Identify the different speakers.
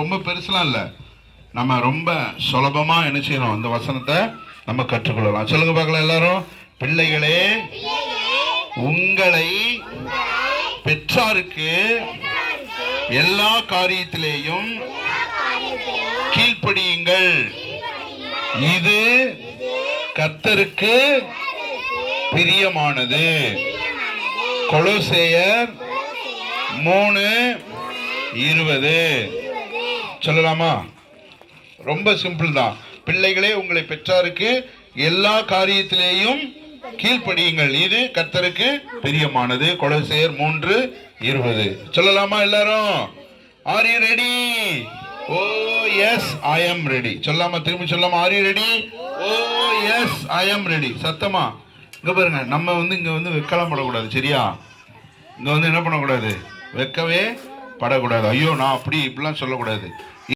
Speaker 1: ரொம்ப பெருசுலாம் இல்லை நம்ம ரொம்ப சுலபமாக என்ன செய்யணும் அந்த வசனத்தை நம்ம கற்றுக்கொள்ளலாம் சொல்லுங்க பார்க்கலாம் எல்லாரும் பிள்ளைகளே உங்களை பெற்றாருக்கு எல்லா காரியத்திலேயும் கீழ்ப்படியுங்கள் இது கத்தருக்கு பிரியமானது கொலோசேயர் மூணு இருபது சொல்லலாமா ரொம்ப சிம்பிள் தான் பிள்ளைகளே உங்களை பெற்றாருக்கு எல்லா காரியத்திலேயும் கீழ்ப்படியுங்கள் இது கர்த்தருக்கு பிரியமானது கொலசேர் மூன்று இருபது சொல்லலாமா எல்லாரும் are you ready oh yes I am ready சொல்லாமா திரும்பி சொல்லாமா are you ready oh yes I am ready சத்தமா இங்க பாருங்க நம்ம வந்து இங்க வந்து வெக்கலாம் படக்கூடாது சரியா இங்க வந்து என்ன பண்ணக்கூடாது வைக்கவே படக்கூடாது ஐயோ நான் அப்படி இப்படிலாம் சொல்லக்கூடாது